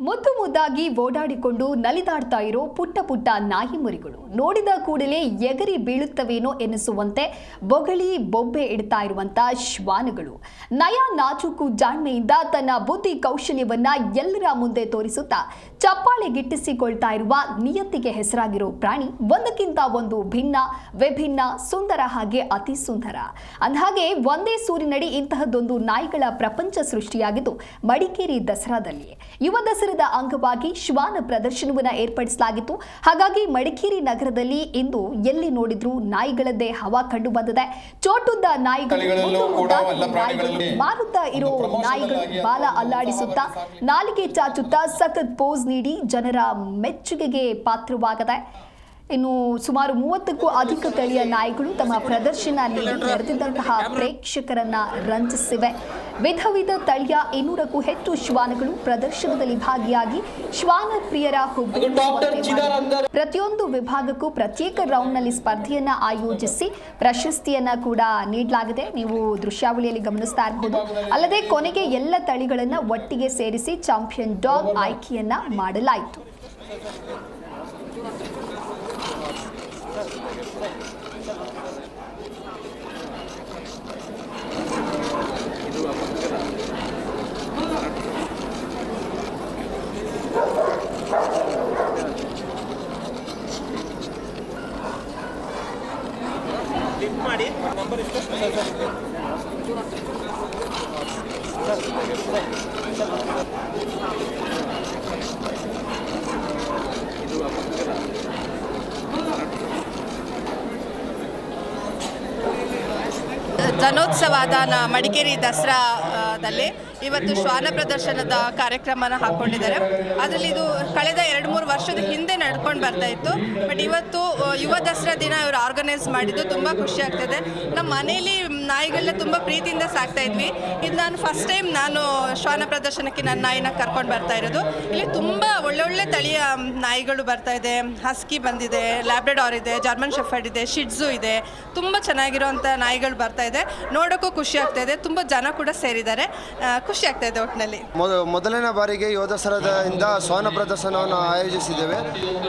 ಮುದ್ದು ಮುದ್ದಾಗಿ ಓಡಾಡಿಕೊಂಡು ನಲಿದಾಡ್ತಾ ಇರೋ ಪುಟ್ಟ ಪುಟ್ಟ ನಾಯಿ ಮರಿಗಳು. ನೋಡಿದ ಕೂಡಲೇ ಎಗರಿ ಬೀಳುತ್ತವೇನೋ ಎನಿಸುವಂತೆ ಬೊಗಳಿ ಬೊಬ್ಬೆ ಇಡ್ತಾ ಇರುವಂತ ಶ್ವಾನಗಳು. ನಯ ನಾಚುಕು ಜಾಣ್ಮೆಯಿಂದ ತನ್ನ ಬುದ್ಧಿ ಕೌಶಲ್ಯವನ್ನ ಎಲ್ಲರ ಮುಂದೆ ತೋರಿಸುತ್ತಾ ಚಪ್ಪಾಳೆ ಗಿಟ್ಟಿಸಿಕೊಳ್ತಾ ಇರುವ ನಿಯತ್ತಿಗೆ ಹೆಸರಾಗಿರೋ ಪ್ರಾಣಿ ಒಂದಕ್ಕಿಂತ ಒಂದು ಭಿನ್ನ, ವಿಭಿನ್ನ, ಸುಂದರ ಹಾಗೆ ಅತಿ ಸುಂದರ. ಅಂದಹಾಗೆ ಒಂದೇ ಸೂರಿನಡಿ ಇಂತಹದ್ದೊಂದು ನಾಯಿಗಳ ಪ್ರಪಂಚ ಸೃಷ್ಟಿಯಾಗಿದ್ದು ಮಡಿಕೇರಿ ದಸರಾದಲ್ಲಿ. ಯುವ ದಸರಾದ ಅಂಗವಾಗಿ ಶ್ವಾನ ಪ್ರದರ್ಶನವನ್ನು ಏರ್ಪಡಿಸಲಾಗಿತ್ತು. ಹಾಗಾಗಿ ಮಡಿಕೇರಿ ನಗರದಲ್ಲಿ ಇಂದು ಎಲ್ಲಿ ನೋಡಿದ್ರು ನಾಯಿಗಳದ್ದೇ ಹವಾ ಕಂಡು ಬಂದಿದೆ. ಚೋಟುದ್ದ ನಾಯಿಗಳು ಮಾರುತ್ತಾ ಇರೋ ನಾಯಿಗಳು ಬಾಲ ಅಲ್ಲಾಡಿಸುತ್ತಾ ನಾಲಿಗೆ ಚಾಚುತ್ತಾ ಸಖತ್ ಪೋಸ್ ನೀಡಿ ಜನರ ಮೆಚ್ಚುಗೆಗೆ ಪಾತ್ರವಾಗದೆ. ಇನ್ನು ಸುಮಾರು ಮೂವತ್ತಕ್ಕೂ ಅಧಿಕ ತಳಿಯ ನಾಯಿಗಳು ತಮ್ಮ ಪ್ರದರ್ಶನ ನೀಡಿ ನೆರೆದಿದ್ದಂತಹ ಪ್ರೇಕ್ಷಕರನ್ನ ರಂಜಿಸಿವೆ. ವಿಧ ವಿಧ ತಳಿಯ ಇನ್ನೂರಕ್ಕೂ ಹೆಚ್ಚು ಶ್ವಾನಗಳು ಪ್ರದರ್ಶನದಲ್ಲಿ ಭಾಗಿಯಾಗಿ ಶ್ವಾನ ಪ್ರಿಯರ ಹುಬ್ಬು. ಪ್ರತಿಯೊಂದು ವಿಭಾಗಕ್ಕೂ ಪ್ರತ್ಯೇಕ ರೌಂಡ್ನಲ್ಲಿ ಸ್ಪರ್ಧೆಯನ್ನ ಆಯೋಜಿಸಿ ಪ್ರಶಸ್ತಿಯನ್ನ ಕೂಡ ನೀಡಲಾಗಿದೆ. ನೀವು ದೃಶ್ಯಾವಳಿಯಲ್ಲಿ ಗಮನಿಸ್ತಾ ಇರಬಹುದು ಅಲ್ಲದೆ ಕೊನೆಗೆ ಎಲ್ಲ ತಳಿಗಳನ್ನ ಒಟ್ಟಿಗೆ ಸೇರಿಸಿ ಚಾಂಪಿಯನ್ ಡಾಗ್ ಆಯ್ಕೆಯನ್ನ ಮಾಡಲಾಯಿತು. ಜನೋತ್ಸವದ ನ- ಮಡಿಕೇರಿ ದಸರಾದಲ್ಲಿ ಇವತ್ತು ಶ್ವಾನ ಪ್ರದರ್ಶನದ ಕಾರ್ಯಕ್ರಮನ ಹಾಕೊಂಡಿದ್ದಾರೆ. ಅದರಲ್ಲಿ ಇದು ಕಳೆದ ಎರಡು ಮೂರು ವರ್ಷದ ಹಿಂದೆ ನಡ್ಕೊಂಡು ಬರ್ತಾ ಇತ್ತು. ಬಟ್ ಇವತ್ತು ಯುವ ದಸರಾ ದಿನ ಇವರು ಆರ್ಗನೈಸ್ ಮಾಡಿದ್ದು ತುಂಬ ಖುಷಿ ಆಗ್ತದೆ. ನಮ್ಮ ಮನೆಯಲ್ಲಿ ನಾಯಿಗಳನ್ನ ತುಂಬ ಪ್ರೀತಿಯಿಂದ ಸಾಕ್ತಾ ಇದ್ವಿ. ಇದು ನಾನು ಫಸ್ಟ್ ಟೈಮ್ ನಾನು ಶ್ವಾನ ಪ್ರದರ್ಶನಕ್ಕೆ ನನ್ನ ನಾಯಿನ ಕರ್ಕೊಂಡು ಬರ್ತಾ ಇರೋದು. ಇಲ್ಲಿ ತುಂಬ ಒಳ್ಳೊಳ್ಳೆ ತಳಿಯ ನಾಯಿಗಳು ಬರ್ತಾ ಇದೆ. ಹಸ್ಕಿ ಬಂದಿದೆ ಲ್ಯಾಬ್ರೆಡಾರ್ ಇದೆ ಜರ್ಮನ್ ಶೆಫರ್ಡ್ ಇದೆ ಶಿಡ್ಜು ಇದೆ. ತುಂಬ ಚೆನ್ನಾಗಿರೋಂಥ ನಾಯಿಗಳು ಬರ್ತಾ ಇದೆ. ನೋಡೋಕ್ಕೂ ಖುಷಿ ಆಗ್ತಾ ಇದೆ. ತುಂಬ ಜನ ಕೂಡ ಸೇರಿದ್ದಾರೆ. ಖುಷಿ ಆಗ್ತಾ ಇದೆ ಒಟ್ಟಿನಲ್ಲಿ ಮೊದಲನೇ ಬಾರಿಗೆ ಯೋಧ ಸರದಿಂದ ಸ್ವರ್ಣ ಪ್ರದರ್ಶನವನ್ನು ಆಯೋಜಿಸಿದ್ದೇವೆ.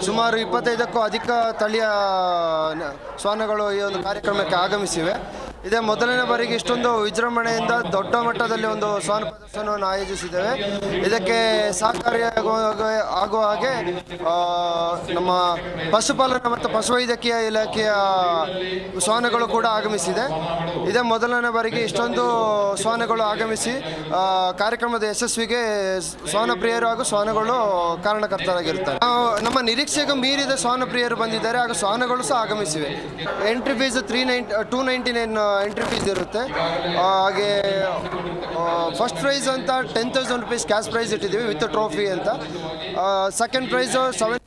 ಸುಮಾರು ಇಪ್ಪತ್ತೈದಕ್ಕೂ ಅಧಿಕ ತಳಿಯ ಶ್ವಾನಗಳು ಈ ಒಂದು ಕಾರ್ಯಕ್ರಮಕ್ಕೆ ಆಗಮಿಸಿವೆ. ಇದೇ. ಮೊದಲನೇ ಬಾರಿಗೆ ಇಷ್ಟೊಂದು ವಿಜೃಂಭಣೆಯಿಂದ ದೊಡ್ಡ ಮಟ್ಟದಲ್ಲಿ ಒಂದು ಸ್ವಾನ ಪ್ರದರ್ಶನವನ್ನು ಆಯೋಜಿಸಿದ್ದೇವೆ. ಇದಕ್ಕೆ ಸಹಕಾರಿಯಾಗುವ ಆಗುವ ಹಾಗೆ ನಮ್ಮ ಪಶುಪಾಲನಾ ಮತ್ತು ಪಶುವೈದ್ಯಕೀಯ ಇಲಾಖೆಯ ಶ್ವಾನಗಳು ಕೂಡ ಆಗಮಿಸಿದೆ. ಇದೇ ಮೊದಲನೇ ಬಾರಿಗೆ ಇಷ್ಟೊಂದು ಶ್ವಾನಗಳು ಆಗಮಿಸಿ ಕಾರ್ಯಕ್ರಮದ ಯಶಸ್ವಿಗೆ ಶ್ವಾನ ಪ್ರಿಯರು ಹಾಗೂ ಶ್ವಾನಗಳು ಕಾರಣಕರ್ತರಾಗಿರ್ತಾರೆ ನಾವು ನಮ್ಮ ನಿರೀಕ್ಷೆಗೆ ಮೀರಿದ ಶ್ವಾನ ಪ್ರಿಯರು ಬಂದಿದ್ದಾರೆ. ಹಾಗೂ ಶ್ವಾನಗಳು ಸಹ ಆಗಮಿಸಿವೆ. Entry fees three nine two ninety nine entry fees ಇರುತ್ತೆ. ಹಾಗೆ ಫಸ್ಟ್ ಪ್ರೈಸ್ ಅಂತ ten thousand rupees cash prize ಇಟ್ಟಿದ್ದೀವಿ ವಿತ್ ಟ್ರೋಫಿ ಅಂತ. Second prize seven